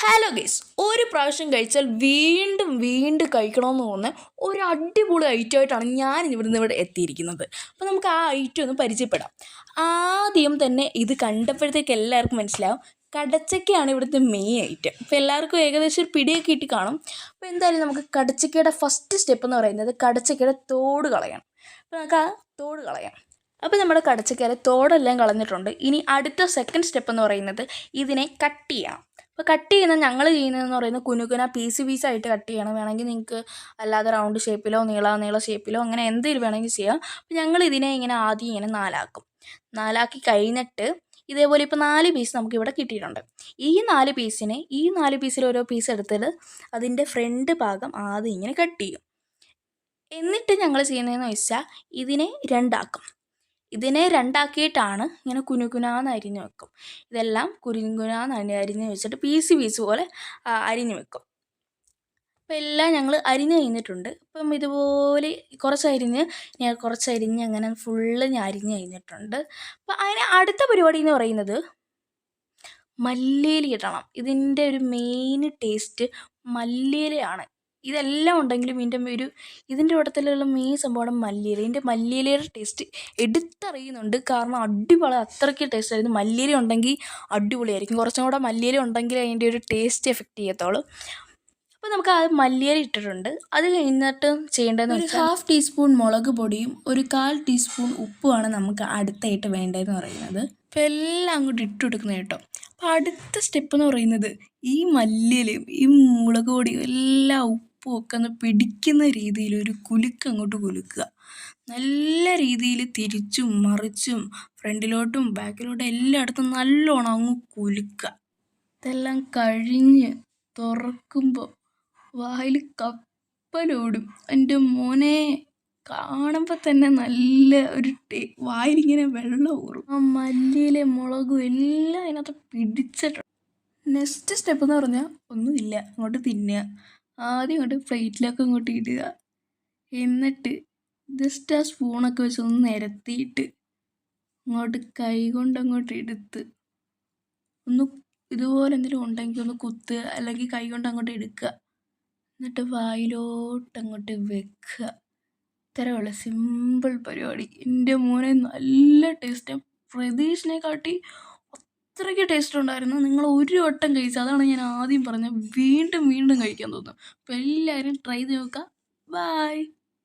Hello guys ഒരു പ്രാവശ്യം കഴിച്ചാൽ വീണ്ടും വീണ്ടും കഴിക്കണമെന്ന് തോന്നുന്ന ഒരു അടിപൊളി ഐറ്റം ആയിട്ടാണ് ഞാൻ ഇവിടുന്ന് ഇവിടെ എത്തിയിരിക്കുന്നത്. അപ്പോൾ നമുക്ക് ആ ഐറ്റം ഒന്ന് പരിചയപ്പെടാം. ആദ്യം തന്നെ ഇത് കണ്ടപ്പോഴത്തേക്ക് എല്ലാവർക്കും മനസ്സിലാവും. കടച്ചക്കയാണ് ഇവിടുത്തെ മെയിൻ ഐറ്റം അപ്പോൾ എല്ലാവർക്കും ഏകദേശം ഒരു പിടിയൊക്കെ ഇട്ട് കാണും. അപ്പോൾ എന്തായാലും നമുക്ക് കടച്ചക്കയുടെ ഫസ്റ്റ് സ്റ്റെപ്പ് എന്ന് പറയുന്നത് കടച്ചക്കയുടെ തോട് കളയണം. അപ്പോൾ നമുക്ക് ആ തോട് കളയാം. അപ്പോൾ നമ്മുടെ കടച്ചക്കയിലെ തോടെല്ലാം കളഞ്ഞിട്ടുണ്ട്. ഇനി അടുത്ത സെക്കൻഡ് സ്റ്റെപ്പ് എന്ന് പറയുന്നത് ഇതിനെ കട്ട് ചെയ്യണം അപ്പോൾ കട്ട് ചെയ്യുന്ന ഞങ്ങൾ ചെയ്യുന്നതെന്ന് പറയുന്നത് കുനുകുന പീസ് പീസായിട്ട് കട്ട് ചെയ്യണം. വേണമെങ്കിൽ നിങ്ങൾക്ക് അല്ലാതെ റൗണ്ട് ഷേപ്പിലോ നീള നീള ഷേപ്പിലോ അങ്ങനെ എന്തെങ്കിലും വേണമെങ്കിൽ ചെയ്യാം. അപ്പോൾ ഞങ്ങൾ ഇതിനെ ഇങ്ങനെ ആദ്യം ഇങ്ങനെ നാലാക്കും. നാലാക്കി കഴിഞ്ഞിട്ട് ഇതേപോലെ ഇപ്പോൾ നാല് പീസ് നമുക്ക് ഇവിടെ കിട്ടിയിട്ടുണ്ട്. ഈ നാല് പീസിനെ ഈ നാല് പീസിൽ ഓരോ പീസ് എടുത്തിട്ട് അതിന്റെ ഫ്രണ്ട് ഭാഗം ആദ്യം ഇങ്ങനെ കട്ട് ചെയ്യും. എന്നിട്ട് ഞങ്ങൾ ചെയ്യുന്നതെന്ന് വെച്ചാൽ ഇതിനെ രണ്ടാക്കും. ഇതിനെ രണ്ടാക്കിയിട്ടാണ് ഇങ്ങനെ കുനുകുനാന്ന് അരിഞ്ഞ് വെക്കും. ഇതെല്ലാം കുനുകുനാന്ന് അരിഞ്ഞ് വെച്ചിട്ട് പീസ് പീസ് പോലെ അരിഞ്ഞു വെക്കും. അപ്പം എല്ലാം ഞങ്ങൾ അരിഞ്ഞ് കഴിഞ്ഞിട്ടുണ്ട്. അപ്പം ഇതുപോലെ കുറച്ച് അരിഞ്ഞ് ഞാൻ കുറച്ച് അരിഞ്ഞ് അങ്ങനെ ഫുള്ള് ഞാൻ അരിഞ്ഞ് കഴിഞ്ഞിട്ടുണ്ട്. അപ്പം അതിന് അടുത്ത പരിപാടി എന്ന് പറയുന്നത് മല്ലിയില ഇടണം. ഇതിന്റെ ഒരു മെയിൻ ടേസ്റ്റ് മല്ലിയിലയാണ്. ഇതെല്ലാം ഉണ്ടെങ്കിലും ഇതിന്റെ ഒരു ഇതിന്റെ കൂട്ടത്തിലുള്ള മെയിൻ സംഭവമാണ് മല്ലിയില. ഇതിന്റെ മല്ലിയിലയുടെ ടേസ്റ്റ് എടുത്തറിയുന്നുണ്ട്. കാരണം അടിപൊളി അത്രയ്ക്ക് ടേസ്റ്റ് ആയിരുന്നു. മല്ലിയില ഉണ്ടെങ്കിൽ അടിപൊളിയായിരിക്കും. കുറച്ചും കൂടെ മല്ലിയില ഉണ്ടെങ്കിൽ അതിന്റെ ഒരു ടേസ്റ്റ് എഫക്റ്റ് ചെയ്യത്തുള്ളൂ. അപ്പോൾ നമുക്ക് ആ മല്ലിയില ഇട്ടിട്ടുണ്ട്. അത് കഴിഞ്ഞിട്ട് ചെയ്യേണ്ടതെന്ന് ഒരു വെച്ചാൽ ഹാഫ് ടീസ്പൂൺ മുളക് പൊടിയും ഒരു കാൽ ടീസ്പൂൺ ഉപ്പുമാണ് നമുക്ക് അടുത്തായിട്ട് വേണ്ടതെന്ന് പറയുന്നത്. അപ്പോൾ എല്ലാം അങ്ങോട്ട് ഇട്ട് കൊടുക്കുന്നത് കേട്ടോ. അപ്പോൾ അടുത്ത സ്റ്റെപ്പ് എന്ന് പറയുന്നത് ഈ മല്ലിയിലയും ഈ മുളക് പൊടിയും എല്ലാം ഒന്ന് പിടിക്കുന്ന രീതിയിൽ ഒരു കുലുക്ക് അങ്ങോട്ട് കുലുക്കുക. നല്ല രീതിയിൽ തിരിച്ചും മറിച്ചും ഫ്രണ്ടിലോട്ടും ബാക്കിലോട്ടും എല്ലായിടത്തും നല്ലോണം അങ്ങ് കുലുക്കുക. ഇതെല്ലാം കഴിഞ്ഞ് തുറക്കുമ്പോൾ വായിൽ കപ്പലോടും. എന്റെ മോനെ കാണുമ്പോൾ തന്നെ നല്ല ഒരു ടേ വായിലിങ്ങനെ വെള്ളം ഊറും. ആ മല്ലിയിലെ മുളകും എല്ലാം അതിനകത്ത് പിടിച്ചിട്ടുണ്ട് നെക്സ്റ്റ് സ്റ്റെപ്പ് എന്ന് പറഞ്ഞാൽ ഒന്നുമില്ല അങ്ങോട്ട് തിന്നുക. ആദ്യം ഇങ്ങോട്ട് പ്ലേറ്റിലൊക്കെ ഇങ്ങോട്ട് ഇടുക. എന്നിട്ട് ജസ്റ്റ് ആ സ്പൂണൊക്കെ വെച്ച് ഒന്ന് നിരത്തിയിട്ട് അങ്ങോട്ട് കൈ കൊണ്ട് അങ്ങോട്ട് എടുത്ത് ഒന്ന് ഇതുപോലെ എന്തെങ്കിലും ഉണ്ടെങ്കിൽ ഒന്ന് കുത്തുക അല്ലെങ്കിൽ കൈ കൊണ്ട് അങ്ങോട്ട് എടുക്കുക. എന്നിട്ട് വായിലോട്ട് അങ്ങോട്ട് വെക്കുക. ഇത്രയുള്ള സിമ്പിൾ പരിപാടി. എന്റെ മോനെ നല്ല ടേസ്റ്റ് പ്രതീക്ഷനെ കാട്ടി അത്രയ്ക്ക് ടേസ്റ്റ് ഉണ്ടായിരുന്നു. നിങ്ങൾ ഒരു വട്ടം കഴിച്ചു അതാണ് ഞാൻ ആദ്യം പറഞ്ഞത്. വീണ്ടും വീണ്ടും കഴിക്കാൻ തോന്നും അപ്പോൾ എല്ലാവരും ട്രൈ ചെയ്ത് നോക്കുക. ബായ്